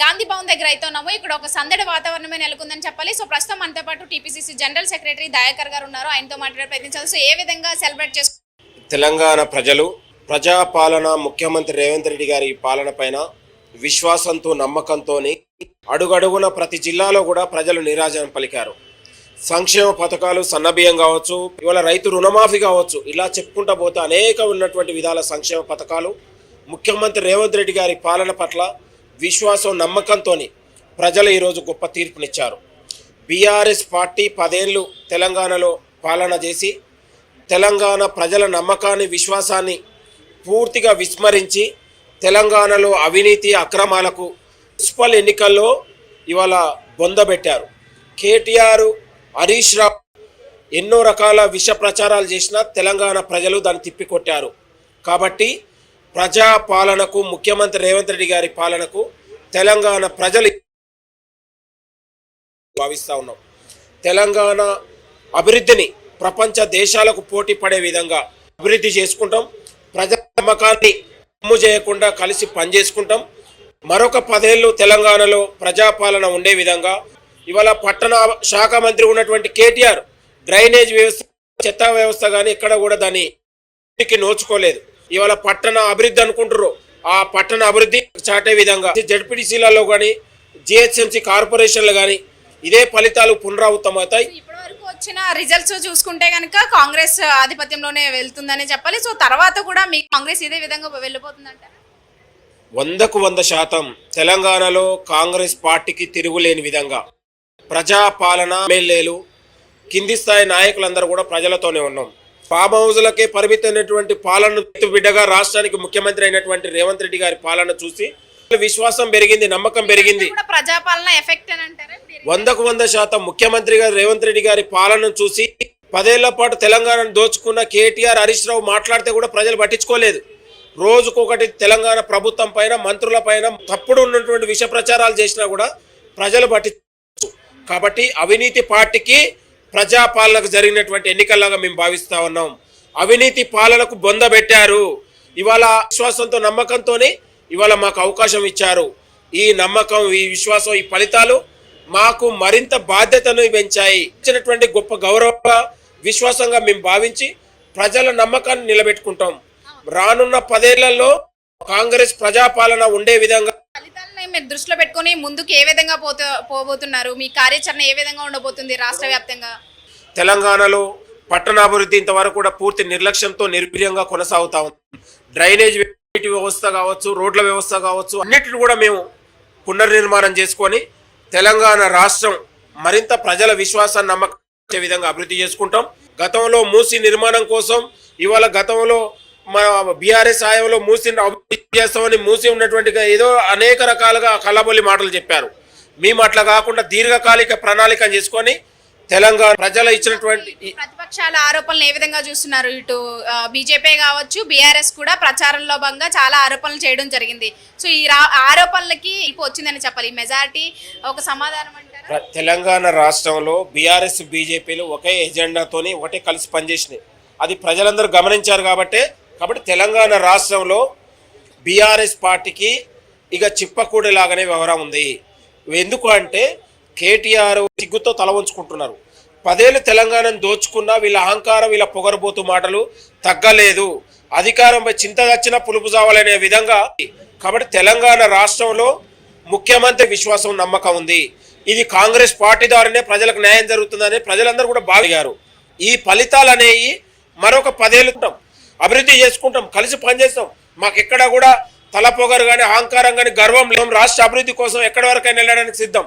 గాంధీ భవన్ దగ్గర అయితే ఉన్నాము. ఇక్కడ ఒక సందడి వాతావరణమే నెలకొందని చెప్పాలి. సో ప్రస్తుతం మనతో పాటు టీపీసీసీ జనరల్ సెక్రటరీ దయాకర్ గారు ఉన్నారు. ఆయనతో మాట్లాడే ప్రయత్నించాలి. సో ఏ విధంగా సెలబ్రేట్ చేసు? తెలంగాణ ప్రజలు ప్రజాపాలన ముఖ్యమంత్రి రేవంత్ రెడ్డి గారి పాలన పైన విశ్వాసంతో నమ్మకంతో అడుగడుగున ప్రతి జిల్లాలో కూడా ప్రజలు నిరాజనం పలికారు. సంక్షేమ పథకాలు సన్నబియ్యం కావచ్చు ఇవాళ రైతు రుణమాఫీ కావచ్చు ఇలా చెప్పుకుంటా పోతే అనేక ఉన్నటువంటి విధాల సంక్షేమ పథకాలు ముఖ్యమంత్రి రేవంత్ రెడ్డి గారి పాలన పట్ల విశ్వాసం నమ్మకంతో ప్రజలు ఈరోజు గొప్ప తీర్పునిచ్చారు. బీఆర్ఎస్ పార్టీ పదేళ్ళు తెలంగాణలో పాలన చేసి తెలంగాణ ప్రజల నమ్మకాన్ని విశ్వాసాన్ని పూర్తిగా విస్మరించి తెలంగాణలో అవినీతి అక్రమాలకు మున్సిపల్ ఎన్నికల్లో ఇవాళ బొందబెట్టారు కేటీఆర్ హరీష్ రావు ఎన్నో రకాల విష ప్రచారాలు చేసినా తెలంగాణ ప్రజలు దాన్ని తిప్పికొట్టారు. కాబట్టి ప్రజా పాలనకు ముఖ్యమంత్రి రేవంత్ రెడ్డి గారి పాలనకు తెలంగాణ ప్రజలు భావిస్తూ ఉన్నాం. తెలంగాణ అభివృద్ధిని ప్రపంచ దేశాలకు పోటీ పడే విధంగా అభివృద్ధి చేసుకుంటాం. ప్రజల నమ్మకాన్ని అమ్ము చేయకుండా కలిసి పనిచేసుకుంటాం. మరొక పదేళ్ళు తెలంగాణలో ప్రజాపాలన ఉండే విధంగా ఇవాళ పట్టణ శాఖ మంత్రి ఉన్నటువంటి కేటీఆర్ డ్రైనేజ్ వ్యవస్థ చెత్త వ్యవస్థ కానీ ఇక్కడ కూడా దాన్ని నోచుకోలేదు. ఇవాళ పట్టణ అభివృద్ధి అనుకుంటారు ఆ పట్టణ అభివృద్ధి చాటే విధంగా జడ్పీటీసీలలో కానీ జిహెచ్ఎంసీ కార్పొరేషన్లు కానీ ఇదే ఫలితాలు పునరావృతమవుతాయి. వచ్చిన రిజల్ట్స్ చూసుకుంటే కనుక కాంగ్రెస్ ఆధిపత్యంలోనే వెళ్తుందని చెప్పాలి. సో తర్వాత కూడా మీ కాంగ్రెస్ ఇదే విధంగా వెళ్ళిపోతుందంటారా? వందకు వంద శాతం తెలంగాణలో కాంగ్రెస్ పార్టీకి తిరుగులేని విధంగా ప్రజాపాలన ఎమ్మెల్యేలు కింది స్థాయి నాయకులందరూ కూడా ప్రజలతోనే ఉన్నాం. ఫామ్ హౌజ్లకే పరిమితమైనటువంటి పాలన బిడ్డగా రాష్ట్రానికి ముఖ్యమంత్రి అయినటువంటి రేవంత్ రెడ్డి గారి పాలన చూసి విశ్వాసం పెరిగింది నమ్మకం పెరిగింది. ప్రజాపాలన ఎఫెక్ట్ వందకు వంద శాతం ముఖ్యమంత్రి గారు రేవంత్ రెడ్డి గారి పాలనను చూసి పదేళ్ళ పాటు తెలంగాణను దోచుకున్న కేటీఆర్ హరీష్ రావు మాట్లాడితే కూడా ప్రజలు పట్టించుకోలేదు. రోజుకొకటి తెలంగాణ ప్రభుత్వం పైన మంత్రుల పైన తప్పుడు ఉన్నటువంటి విష ప్రచారాలు చేసినా కూడా ప్రజలు పట్టి కాబట్టి అవినీతి పార్టీకి ప్రజాపాలనకు జరిగినటువంటి ఎన్నికల్లాగా మేము భావిస్తా ఉన్నాం. అవినీతి పాలనకు బొందబెట్టారు ఇవాళ విశ్వాసంతో నమ్మకంతోనే ఇవాళ మాకు అవకాశం ఇచ్చారు. ఈ నమ్మకం ఈ విశ్వాసం ఈ ఫలితాలు మాకు మరింత బాధ్యతను పెంచాయి. ఇచ్చినటువంటి గొప్ప గౌరవ విశ్వాసంగా మేము భావించి ప్రజల నమ్మకాన్ని నిలబెట్టుకుంటాం. రానున్న పదేళ్ళలో కాంగ్రెస్ ప్రజాపాలన ఉండే విధంగా మీరు దృష్టిలో పెట్టుకొని ముందుకు ఏ విధంగా పోతూ పోబోతున్నారు? మీ కార్యాచరణ ఏ విధంగా ఉండబోతుంది రాష్ట్ర వ్యాప్తంగా? తెలంగాణలో పట్టణాభివృద్ధి ఇంతవరకు కూడా పూర్తి నిర్లక్ష్యంతో నిర్వీర్యంగా కొనసాగుతా ఉంది. డ్రైనేజ్ వ్యవస్థ కావచ్చు రోడ్ల వ్యవస్థ కావచ్చు అన్నిటిని కూడా మేము పునర్నిర్మాణం చేసుకొని తెలంగాణ రాష్ట్రం మరింత ప్రజల విశ్వాసాన్ని నమ్మకం విధంగా అభివృద్ధి చేసుకుంటాం. గతంలో మూసి నిర్మాణం కోసం ఇవాళ గతంలో మన బీఆర్ఎస్ హయాంలో మూసి అభివృద్ధి చేస్తామని మూసి ఉన్నటువంటి ఏదో అనేక రకాలుగా కళ్ళబొల్లి మాటలు చెప్పారు. మేము అట్లా కాకుండా దీర్ఘకాలిక ప్రణాళిక చేసుకొని తెలంగాణ ప్రజలు ఇచ్చినటువంటి ప్రతిపక్షాల ఆరోపణలు ఏ విధంగా చూస్తున్నారు? ఇటు బీజేపీ కావచ్చు బీఆర్ఎస్ కూడా ప్రచారంలో భాగంగా చాలా ఆరోపణలు చేయడం జరిగింది. సో ఈ ఆరోపణలకి ఇప్పుడు వచ్చిందని చెప్పాలి. మెజారిటీ ఒక సమాధానం అంటారా? తెలంగాణ రాష్ట్రంలో బీఆర్ఎస్ బీజేపీలు ఒకే ఎజెండాతోని ఒకటే కలిసి పనిచేసినాయి. అది ప్రజలందరూ గమనించారు కాబట్టే కాబట్టి తెలంగాణ రాష్ట్రంలో బీఆర్ఎస్ పార్టీకి ఇక చిప్పకూడేలాగానే వ్యవహారం ఉంది. ఎందుకు అంటే కేటీఆర్ సిగ్గుతో తల వంచుకుంటున్నారు. పదేళ్ళు తెలంగాణను దోచుకున్నా వీళ్ళ అహంకారం వీళ్ళ పొగరబోతు మాటలు తగ్గలేదు. అధికారంపై చింత వచ్చినా పులుపు చావాలనే విధంగా కాబట్టి తెలంగాణ రాష్ట్రంలో ముఖ్యమంత్రి విశ్వాసం నమ్మకం ఉంది. ఇది కాంగ్రెస్ పార్టీ ద్వారానే ప్రజలకు న్యాయం జరుగుతుందని ప్రజలందరూ కూడా బాగారు ఈ ఫలితాలు అనేవి మరొక పదేళ్ళు అభివృద్ధి చేసుకుంటాం కలిసి పనిచేస్తాం. మాకు ఎక్కడ కూడా తల పొగరు కానీ అహంకారం కానీ గర్వం లేం రాష్ట్ర అభివృద్ధి కోసం ఎక్కడి వరకైనా వెళ్ళడానికి సిద్ధం.